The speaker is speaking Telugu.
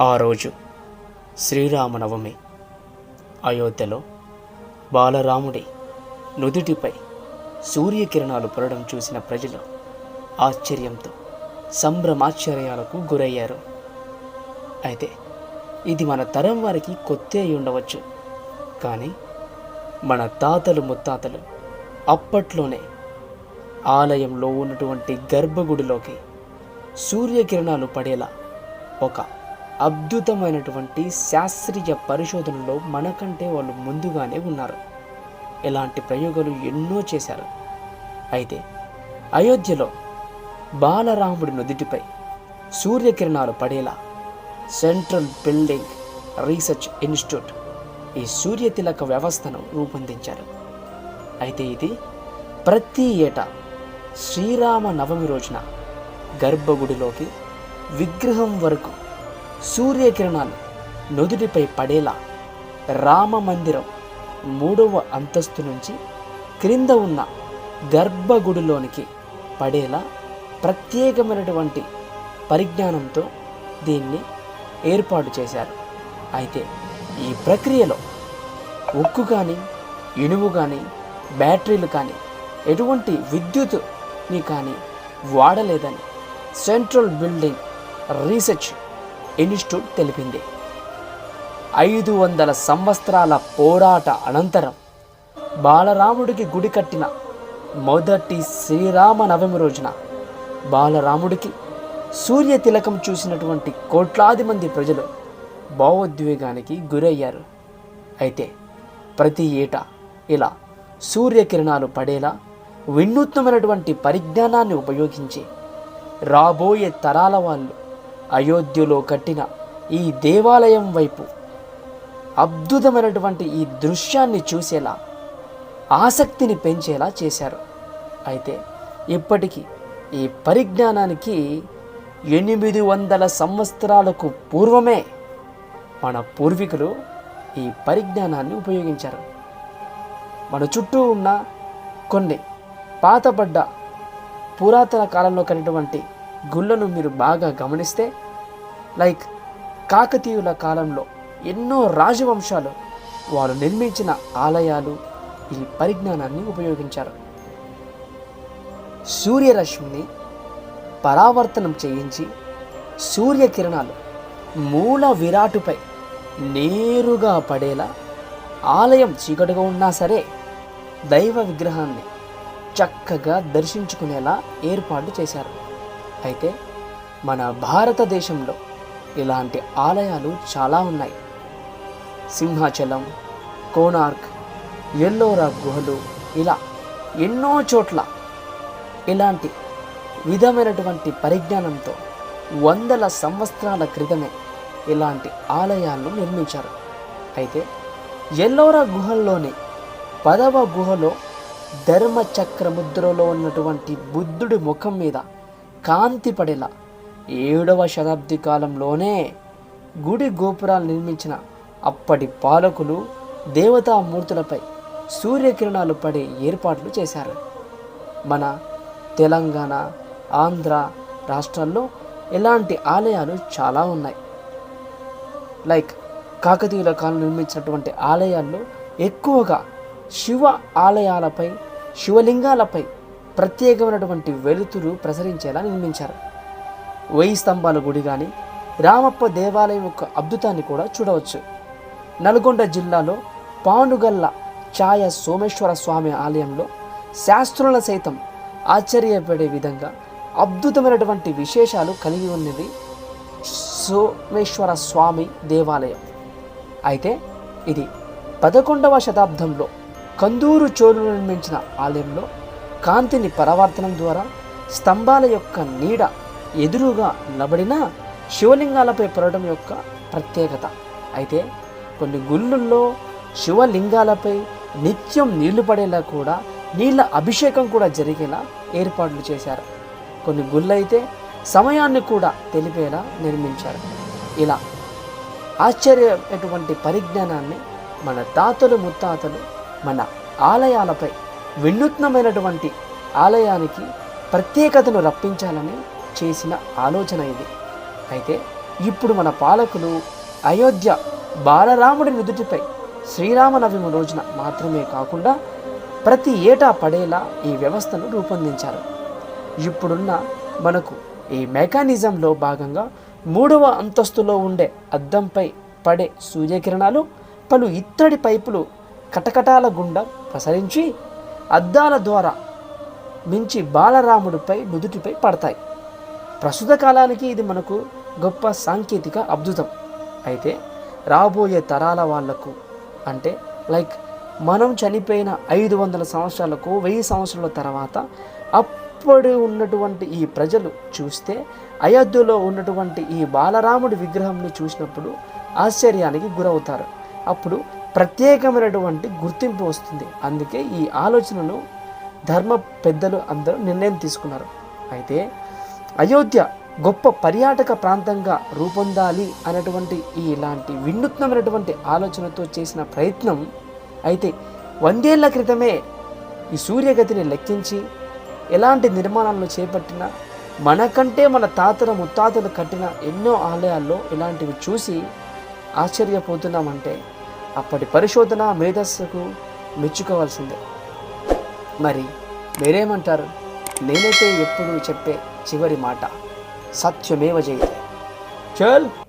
ఆ రోజు శ్రీరామనవమి. అయోధ్యలో బాలరాముడి నుదుటిపై సూర్యకిరణాలు పడడం చూసిన ప్రజలు ఆశ్చర్యంతో సంభ్రమాశ్చర్యాలకు గురయ్యారు. అయితే ఇది మన తరం వారికి కొత్త అయి ఉండవచ్చు. కానీ మన తాతలు ముత్తాతలు అప్పట్లోనే ఆలయంలో ఉన్నటువంటి గర్భగుడిలోకి సూర్యకిరణాలు పడేలా ఒక అద్భుతమైనటువంటి శాస్త్రీయ పరిశోధనలో మనకంటే వాళ్ళు ముందుగానే ఉన్నారు. ఇలాంటి ప్రయోగాలు ఎన్నో చేశారు. అయితే అయోధ్యలో బాలరాముడి నుదుటిపై సూర్యకిరణాలు పడేలా సెంట్రల్ బిల్డింగ్ రీసెర్చ్ ఇన్స్టిట్యూట్ ఈ సూర్యతిలక వ్యవస్థను రూపొందించారు. అయితే ఇది ప్రతి ఏటా శ్రీరామ నవమి రోజున గర్భగుడిలోకి విగ్రహం వరకు సూర్యకిరణాలు నుదుటిపై పడేలా రామ మందిరం మూడవ అంతస్తు నుంచి క్రింద ఉన్న గర్భగుడిలోనికి పడేలా ప్రత్యేకమైనటువంటి పరిజ్ఞానంతో దీన్ని ఏర్పాటు చేశారు. అయితే ఈ ప్రక్రియలో ఉక్కు కానీ ఇనుము కానీ బ్యాటరీలు కానీ ఎటువంటి విద్యుత్ని కానీ వాడలేదని సెంట్రల్ బిల్డింగ్ రీసెర్చ్ ఇన్స్టిట్యూట్ తెలిపింది. ఐదు వందల సంవత్సరాల పోరాట అనంతరం బాలరాముడికి గుడి కట్టిన మొదటి శ్రీరామ నవమి రోజున బాలరాముడికి సూర్య తిలకం చూసినటువంటి కోట్లాది మంది ప్రజలు భావోద్వేగానికి గురయ్యారు. అయితే ప్రతి ఏటా ఇలా సూర్యకిరణాలు పడేలా వినూత్నమైనటువంటి పరిజ్ఞానాన్ని ఉపయోగించి రాబోయే తరాల వాళ్ళు అయోధ్యలో కట్టిన ఈ దేవాలయం వైపు అద్భుతమైనటువంటి ఈ దృశ్యాన్ని చూసేలా ఆసక్తిని పెంచేలా చేశారు. అయితే ఇప్పటికీ ఈ పరిజ్ఞానానికి ఎనిమిది వందల సంవత్సరాలకు పూర్వమే మన పూర్వీకులు ఈ పరిజ్ఞానాన్ని ఉపయోగించారు. మన చుట్టూ ఉన్న కొన్ని పాతబడ్డ పురాతన కాలంలో కలిగినటువంటి గుళ్ళను మీరు బాగా గమనిస్తే లైక్ కాకతీయుల కాలంలో ఎన్నో రాజవంశాలు వారు నిర్మించిన ఆలయాలు ఈ పరిజ్ఞానాన్ని ఉపయోగించారు. సూర్యరశ్మిని పరావర్తనం చేయించి సూర్యకిరణాలు మూల విరాటుపై నేరుగా పడేలా ఆలయం చీకటిగా ఉన్నా సరే దైవ విగ్రహాన్ని చక్కగా దర్శించుకునేలా ఏర్పాటు చేశారు. అయితే మన భారతదేశంలో ఇలాంటి ఆలయాలు చాలా ఉన్నాయి. సింహాచలం కోనార్క్ ఎల్లోరా గుహలు ఇలా ఎన్నో చోట్ల ఇలాంటి విధమైనటువంటి పరిజ్ఞానంతో వందల సంవత్సరాల క్రితమే ఇలాంటి ఆలయాలను నిర్మించారు. అయితే ఎల్లోరా గుహల్లోని పదవ గుహలో ధర్మచక్ర ముద్రలో ఉన్నటువంటి బుద్ధుడి ముఖం మీద కాంతి పడేలా. ఏడవ శతాబ్ది కాలంలోనే గుడి గోపురాలు నిర్మించిన అప్పటి పాలకులు దేవతామూర్తులపై సూర్యకిరణాలు పడే ఏర్పాట్లు చేశారు. మన తెలంగాణ ఆంధ్ర రాష్ట్రాల్లో ఇలాంటి ఆలయాలు చాలా ఉన్నాయి. లైక్ కాకతీయుల కాలం నిర్మించినటువంటి ఆలయాల్లో ఎక్కువగా శివ ఆలయాలపై శివలింగాలపై ప్రత్యేకమైనటువంటి వెలుతురు ప్రసరించేలా నిర్మించారు. వెయ్యి స్తంభాల గుడి కానీ రామప్ప దేవాలయం యొక్క అద్భుతాన్ని కూడా చూడవచ్చు. నల్గొండ జిల్లాలో పానుగల్ల ఛాయ సోమేశ్వర స్వామి ఆలయంలో శాస్త్రుల సైతం ఆశ్చర్యపడే విధంగా అద్భుతమైనటువంటి విశేషాలు కలిగి ఉన్నది సోమేశ్వర స్వామి దేవాలయం. అయితే ఇది పదకొండవ శతాబ్దంలో కందూరు చోరులు నిర్మించిన ఆలయంలో కాంతిని పరావర్తనం ద్వారా స్తంభాల యొక్క నీడ ఎదురుగా నిలబడిన శివలింగాలపై పడడం యొక్క ప్రత్యేకత. అయితే కొన్ని గుళ్ళల్లో శివలింగాలపై నిత్యం నీళ్ళు పడేలా కూడా నీళ్ళ అభిషేకం కూడా జరిగేలా ఏర్పాట్లు చేశారు. కొన్ని గుళ్ళైతే సమయాన్ని కూడా తెలిపేలా నిర్మించారు. ఇలా ఆశ్చర్యటువంటి పరిజ్ఞానాన్ని మన తాతలు ముత్తాతలు మన ఆలయాలపై వినూత్నమైనటువంటి ఆలయానికి ప్రత్యేకతను రప్పించాలని చేసిన ఆలోచన ఇది. అయితే ఇప్పుడు మన పాలకులు అయోధ్య బాలరాముడి నుదుటిపై శ్రీరామనవమి రోజున మాత్రమే కాకుండా ప్రతి ఏటా పడేలా ఈ వ్యవస్థను రూపొందించారు. ఇప్పుడున్న మనకు ఈ మెకానిజంలో భాగంగా మూడవ అంతస్తులో ఉండే అద్దంపై పడే సూర్యకిరణాలు పలు ఇత్తడి పైపులు కటకటాల గుండా ప్రసరించి అద్దాల ద్వారా మించి బాలరాముడిపై నుదుటిపై పడతాయి. ప్రస్తుత కాలానికి ఇది మనకు గొప్ప సాంకేతిక అద్భుతం. అయితే రాబోయే తరాల వాళ్ళకు అంటే లైక్ మనం చనిపోయిన ఐదు వందల సంవత్సరాలకు వెయ్యి సంవత్సరాల తర్వాత అప్పుడు ఉన్నటువంటి ఈ ప్రజలు చూస్తే అయోధ్యలో ఉన్నటువంటి ఈ బాలరాముడి విగ్రహంని చూసినప్పుడు ఆశ్చర్యానికి గురవుతారు. అప్పుడు ప్రత్యేకమైనటువంటి గుర్తింపు వస్తుంది. అందుకే ఈ ఆలోచనను ధర్మ పెద్దలు అందరూ నిర్ణయం తీసుకున్నారు. అయితే అయోధ్య గొప్ప పర్యాటక ప్రాంతంగా రూపొందాలి అనేటువంటి ఈ ఇలాంటి వినూత్నమైనటువంటి ఆలోచనతో చేసిన ప్రయత్నం అయితే వందేళ్ళ క్రితమే ఈ సూర్యగతిని లెక్కించి ఎలాంటి నిర్మాణాలను చేపట్టినా మనకంటే మన తాతల ముత్తాతలు కట్టిన ఎన్నో ఆలయాల్లో ఇలాంటివి చూసి ఆశ్చర్యపోతున్నామంటే అప్పటి పరిశోధన మేధస్సుకు మెచ్చుకోవాల్సిందే. మరి మీరేమంటారు? నేనైతే ఎప్పుడు చెప్పే చివరి మాట సత్యమేవ జయతే. చల్!